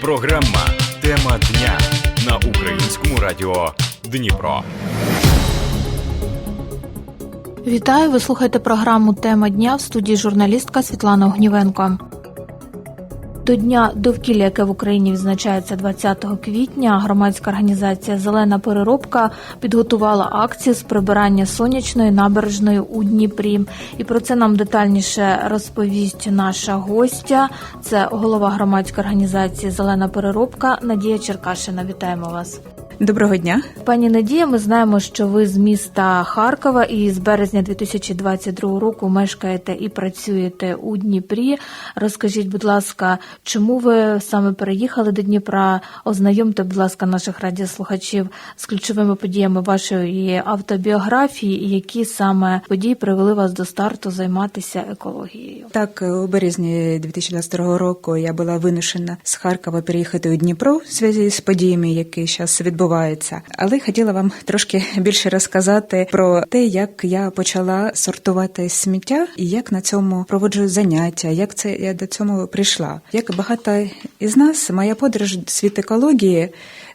Програма Тема дня на українському радіо Дніпро. Вітаю! Ви слухаєте програму Тема дня в студії журналістка Світлана Огнівенко. До Дня довкілля, яке в Україні відзначається 20 квітня, громадська організація Зелена переробка підготувала акцію з прибирання сонячної набережної у Дніпрі. І про це нам детальніше розповість наша гостя. Це голова громадської організації Зелена переробка Надія Черкашина. Вітаємо вас. Доброго дня. Пані Надія, ми знаємо, що ви з міста Харкова і з березня 2022 року мешкаєте і працюєте у Дніпрі. Розкажіть, будь ласка, чому ви саме переїхали до Дніпра? Ознайомте, будь ласка, наших радіослухачів з ключовими подіями вашої автобіографії, і які саме події привели вас до старту займатися екологією. Так, у березні 2022 року я була вимушена з Харкова переїхати у Дніпро в зв'язку з подіями, які зараз відбуваються. Але хотіла вам трошки більше розказати про те, як я почала сортувати сміття і як на цьому проводжу заняття, як це я до цього прийшла. Як багато із нас, моя подорож в світ екології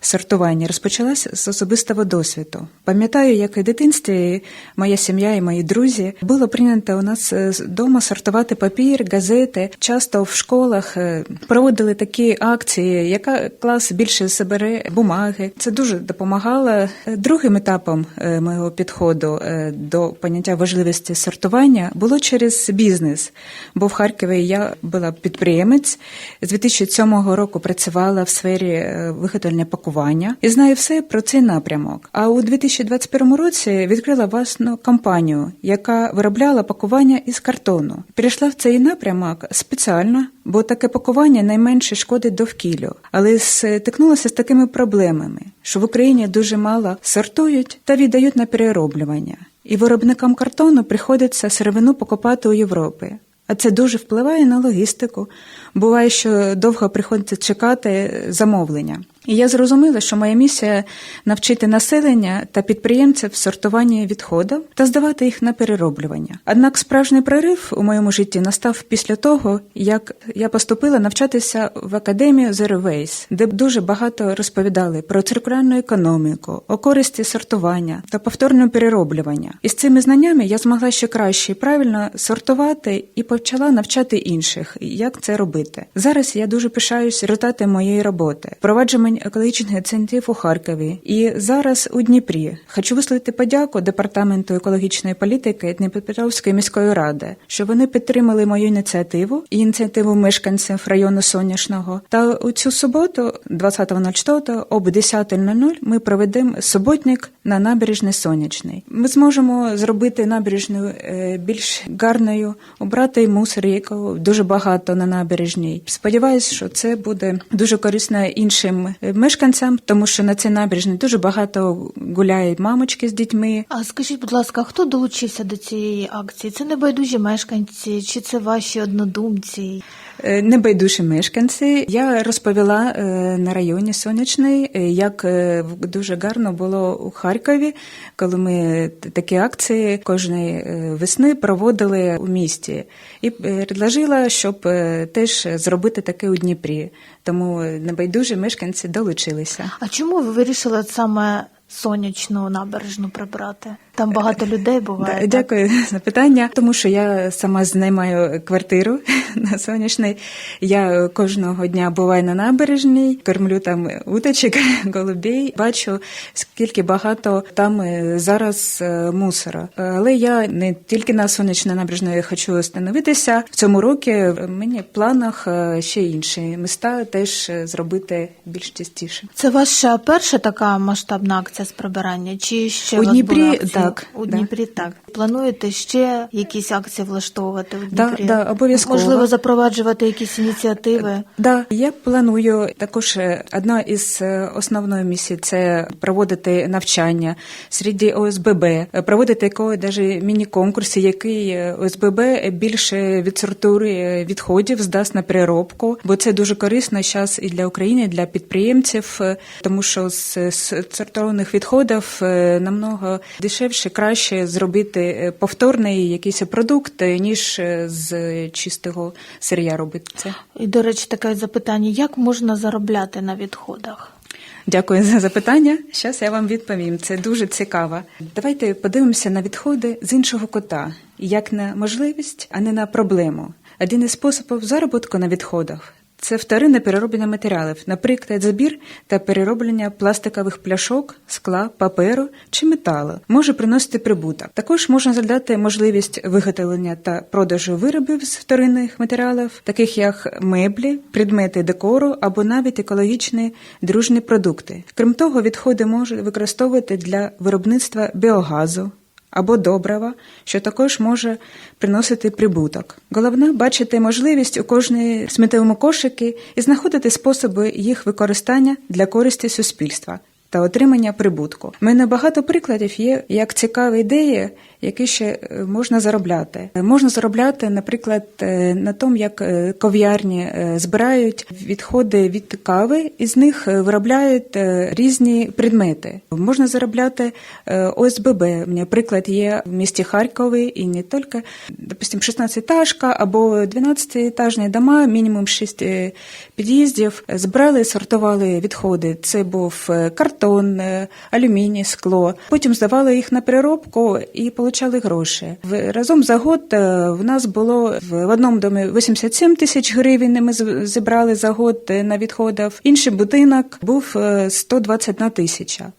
сортування розпочалася з особистого досвіду. Пам'ятаю, як у дитинстві моя сім'я і мої друзі було прийнято у нас вдома сортувати папір, газети. Часто в школах е, проводили такі акції, яка клас більше забере бумаги. Це дуже допомагало. Другим етапом е, моєго підходу е, до поняття важливості сортування було через бізнес. Бо в Харкові я була підприємець. З 2007 року працювала в сфері е, виготовлення пакування і знаю все про цей напрямок. А у 2021 році відкрила власну компанію, яка виробляла пакування із картону. Перейшла в цей напрямок спеціально, бо таке пакування найменше шкодить довкіллю, але стикнулася з такими проблемами, що в Україні дуже мало сортують та віддають на перероблювання. І виробникам картону приходиться сировину покупати у Європі. А це дуже впливає на логістику. Буває, що довго приходиться чекати замовлення. І я зрозуміла, що моя місія навчити населення та підприємців сортування відходів та здавати їх на перероблювання. Однак справжній прорив у моєму житті настав після того, як я поступила навчатися в академію Zero Waste, де дуже багато розповідали про циркулярну економіку, о користі сортування та повторного перероблювання. І з цими знаннями я змогла ще краще і правильно сортувати і почала навчати інших, як це робити. Зараз я дуже пишаюсь результатом моєї роботи. Впровадження екологічних центрів у Харкові і зараз у Дніпрі. Хочу висловити подяку департаменту екологічної політики Дніпропетровської міської ради, що вони підтримали мою ініціативу і ініціативу мешканців району Соняшного. Та у цю суботу, 20.04, об 10.00 ми проведемо суботник на набережний Сонячний. Ми зможемо зробити набережну е, більш гарною, обрати мусор, якого дуже багато на набережній. Сподіваюсь, що це буде дуже корисно іншим мешканцям, тому що на цій набережній дуже багато гуляють мамочки з дітьми. А скажіть, будь ласка, хто долучився до цієї акції? Це небайдужі мешканці, чи це ваші однодумці? Е, Небайдужі мешканці. Я розповіла е, на районі Сонячний, е, як дуже гарно було у Харкові, коли ми такі акції кожної весни проводили у місті, і предложила, щоб теж зробити таке у Дніпрі. Тому небайдужі мешканці долучилися. А чому ви вирішили саме сонячну набережну прибрати? Там багато людей буває. Да, дякую за питання, тому що я сама знаймаю квартиру на сонячній. Я кожного дня буваю на набережній, кормлю там уточок, голубей. Бачу, скільки багато там е, зараз е, мусора. Але я не тільки на сонячній набережній хочу встановитися. В цьому році мені в планах е, ще інші міста теж зробити більш частіше. Це ваша перша така масштабна акція з прибирання? Чи ще У Дніпрі, так, У да. Дніпрі так. Плануєте ще якісь акції влаштовувати в Дніпрі? да, обов'язково. Можливо, запроваджувати якісь ініціативи? Да, я планую також е, одна із е, основної місій це проводити навчання серед ОСББ, е, проводити якої даже міні-конкурси, який е, ОСББ більше відсортує відходів, здасть на переробку, бо це дуже корисно зараз і для України, і для підприємців, е, тому що з з сортованих побутових відходів е, намного дешевше, краще зробити е, повторний якийсь продукт, е, ніж з чистого сир'я робити це. І, до речі, таке запитання: як можна заробляти на відходах? Дякую за запитання. Зараз я вам відповім. Це дуже цікаво. Давайте подивимося на відходи з іншого кота, як на можливість, а не на проблему. Один із способів заробітку на відходах. Це вторинне перероблення матеріалів, наприклад, збір та перероблення пластикових пляшок, скла, паперу чи металу може приносити прибуток. Також можна задати можливість виготовлення та продажу виробів з вторинних матеріалів, таких як меблі, предмети декору або навіть екологічні дружні продукти. Крім того, відходи можуть використовувати для виробництва біогазу або добрива, що також може приносити прибуток. Головне бачити можливість у кожній сміттєвому кошики і знаходити способи їх використання для користі суспільства. Та отримання прибутку. У мене багато прикладів є як цікаві ідеї, які ще е, можна заробляти. Е, Можна заробляти, наприклад, е, на тому, як кав'ярні збирають відходи від кави, і з них виробляють різні предмети. Можна заробляти ОСББ. У мене приклад є в місті Харкові і не тільки, допустим, 16-етажка або 12-етажні дома, мінімум 6 е, під'їздів. Збирали сортували відходи. Це був картон, алюміній, скло. Потім здавали їх на переробку і получали гроші. Разом за год е, в нас було в одному домі 87 тисяч гривень. Ми зібрали за год е, на відходах. Інший будинок був е, 121 тисяча.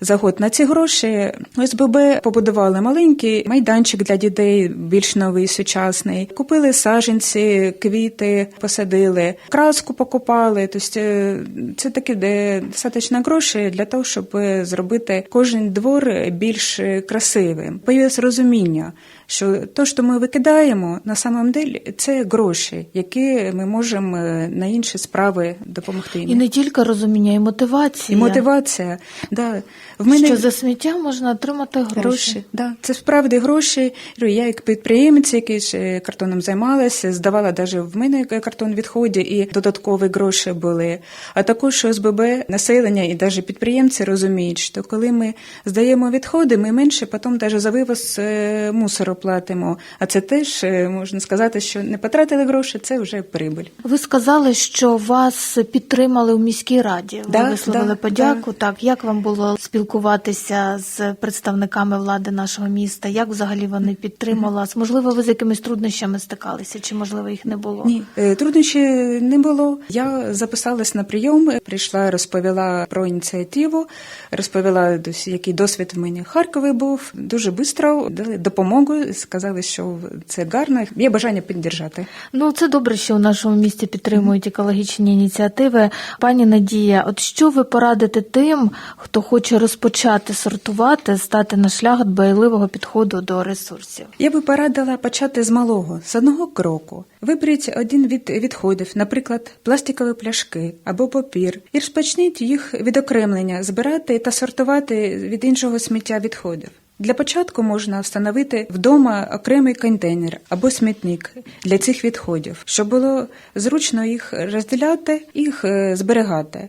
За год на ці гроші ОСББ побудували маленький майданчик для дітей, більш новий, сучасний. Купили саженці, квіти, посадили, краску покупали. Тобто е, це такі де достатньо грошей для того, щоб е, зробити кожен двор більш е, красивим. Появилось розуміння, що те, що ми викидаємо, на самом деле це гроші, які ми можемо е, на інші справи допомогти. І не тільки розуміння, і мотивація. І мотивація. Да. В мене Що за сміття можна отримати гроші. гроші. Да. Це справді гроші. Я як підприємець, який ж е, картоном займалася, здавала навіть в мене картон відході і додаткові гроші були. А також ОСББ, населення і навіть підприємці розуміють, що коли ми здаємо відходи, ми менше потім навіть за вивоз е, мусору платимо. А це теж е, можна сказати, що не потратили гроші, це вже прибиль. Ви сказали, що вас підтримали у міській раді. Ви Да, висловили да, подяку. Так, як вам було спілкуватися з представниками влади нашого міста? Як взагалі вони підтримали вас? Можливо, ви з якимись труднощами стикалися, чи можливо їх не було? Ні, е, труднощів не було. Я записалась на прийом, прийшла, розповіла про ініціативу, розповіла дос- який досвід в мене в Харкові був. Дуже швидко дали допомогу, сказали, що це гарно. Є бажання підтримати. Ну, це добре, що у нашому місті підтримують екологічні ініціативи. Пані Надія, от що ви порадите тим, хто хоче розпочати сортувати, стати на шлях дбайливого підходу до ресурсів? Я би порадила почати з малого, з одного кроку. Виберіть один від відходів, наприклад, пластикові пляшки або папір, і розпочніть їх відокремлення, збирати та сортувати від іншого сміття відходів. Для початку можна встановити вдома окремий контейнер або смітник для цих відходів, щоб було зручно їх розділяти, їх е, зберігати.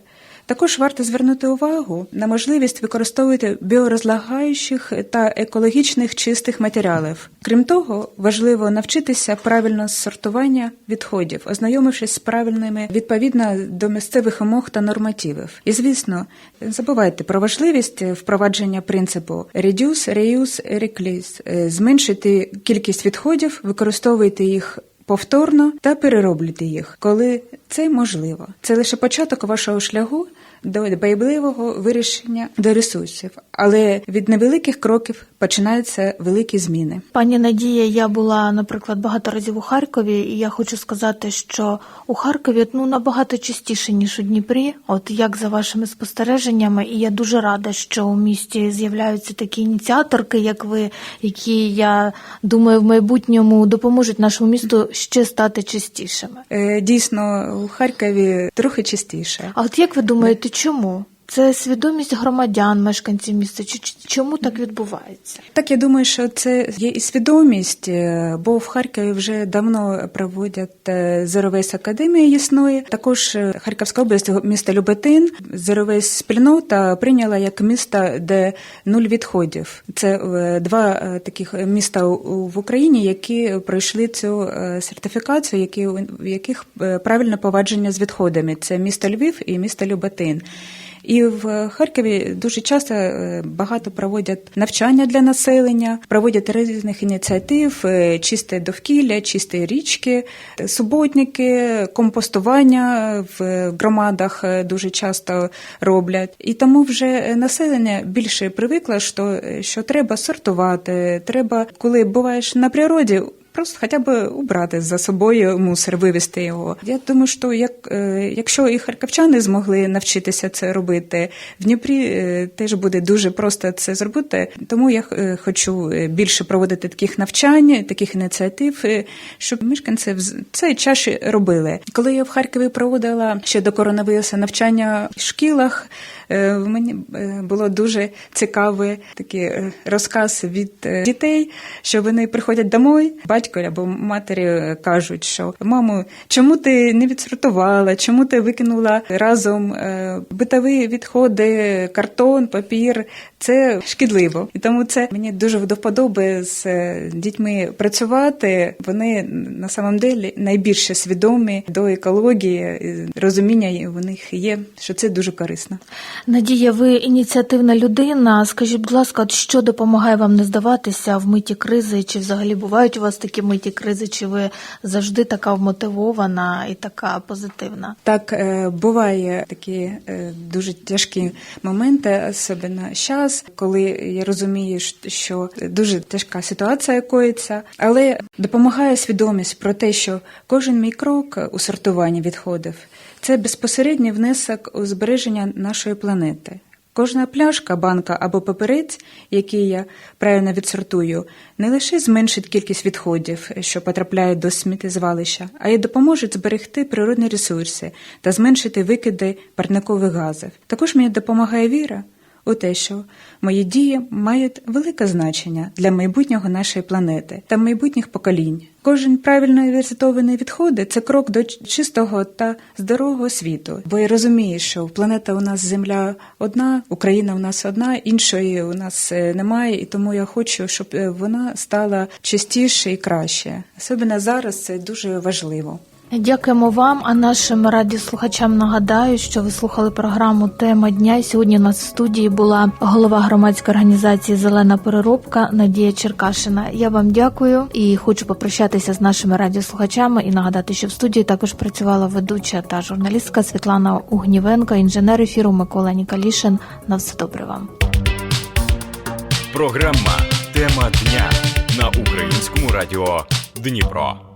Також варто звернути увагу на можливість використовувати біорозлагаючих та екологічних чистих матеріалів. Крім того, важливо навчитися правильно сортування відходів, ознайомившись з правильними відповідно до місцевих вимог та нормативів. І звісно, не забувайте про важливість впровадження принципу Reduce, Reuse, Recycle. Е, зменшити кількість відходів, використовуйте їх повторно та перероблюйте їх, коли це можливо. Це лише початок вашого шляху до дбайливого вирішення до ресурсів, але від невеликих кроків починаються великі зміни. Пані Надія, я була, наприклад, багато разів у Харкові, і я хочу сказати, що у Харкові ну набагато частіше ніж у Дніпрі. От як за вашими спостереженнями, і я дуже рада, що у місті з'являються такі ініціаторки, як ви, які я думаю, в майбутньому допоможуть нашому місту ще стати чистішими. Е, Дійсно, у Харкові трохи частіше. А от як ви думаєте, чому? Це свідомість громадян, мешканців міста. Чому так відбувається? Так, я думаю, що це є і свідомість, е, бо в Харкові вже давно проводять е, Zero Академія існує. Також е, Харківська область, Люботин, Zero Waste спільнота прийняла як місто, де нуль відходів. Це два таких міста в Україні, які пройшли цю сертифікацію, які в яких правильне повадження з відходами. Це місто Львів і місто Люботин. І в Харкові дуже часто е, багато проводять навчання для населення, проводять різних ініціатив, е, чисте довкілля, чисті річки, суботники, компостування в громадах е, дуже часто роблять. І тому вже населення більше привикло, що, що треба сортувати, треба, коли буваєш на природі. Просто хоча б убрати за собою мусор, вивезти його. Я думаю, що як, е, якщо і харківчани змогли навчитися це робити, в Дніпрі е, теж буде дуже просто це зробити. Тому я е, хочу більше проводити таких навчань, таких ініціатив, щоб мешканці в це чаще робили. Коли я в Харкові проводила ще до коронавірусу навчання в шкілах. Мені було дуже цікавий такий розказ від дітей, що вони приходять домой, батько або матері кажуть, що мамо, чому ти не відсортувала, чому ти викинула разом е, битові відходи, картон, папір. Це шкідливо, і тому це мені дуже до вподоби з е, дітьми працювати. Вони на самом деле найбільше свідомі до екології, розуміння у них є, що це дуже корисно. Надія, ви ініціативна людина. Скажіть, будь ласка, що допомагає вам не здаватися в миті кризи? Чи взагалі бувають у вас такі миті кризи? Чи ви завжди така вмотивована і така позитивна? Так, е, буває такі е, дуже тяжкі моменти, особливо зараз, коли я розумію, що дуже тяжка ситуація коїться, але допомагає свідомість про те, що кожен мій крок у сортуванні відходів це безпосередній внесок у збереження нашої планети. Кожна пляшка, банка або паперець, який я правильно відсортую, не лише зменшить кількість відходів, що потрапляють до сміттєзвалища, а й допоможе зберегти природні ресурси та зменшити викиди парникових газів. Також мені допомагає віра у те, що мої дії мають велике значення для майбутнього нашої планети та майбутніх поколінь. Кожен правильно відсортований відходи це крок до чистого та здорового світу. Бо я розумію, що планета у нас земля одна, Україна у нас одна, іншої у нас е, немає, і тому я хочу, щоб е, вона стала чистіше і краще. Особливо зараз це дуже важливо. Дякуємо вам. А нашим радіослухачам нагадаю, що ви слухали програму Тема дня. Сьогодні у нас в студії була голова громадської організації Зелена переробка Надія Черкашина. Я вам дякую і хочу попрощатися з нашими радіослухачами і нагадати, що в студії також працювала ведуча та журналістка Світлана Угнівенко, інженер ефіру Микола Нікалішин. На все добре вам. Програма Тема дня на українському радіо Дніпро.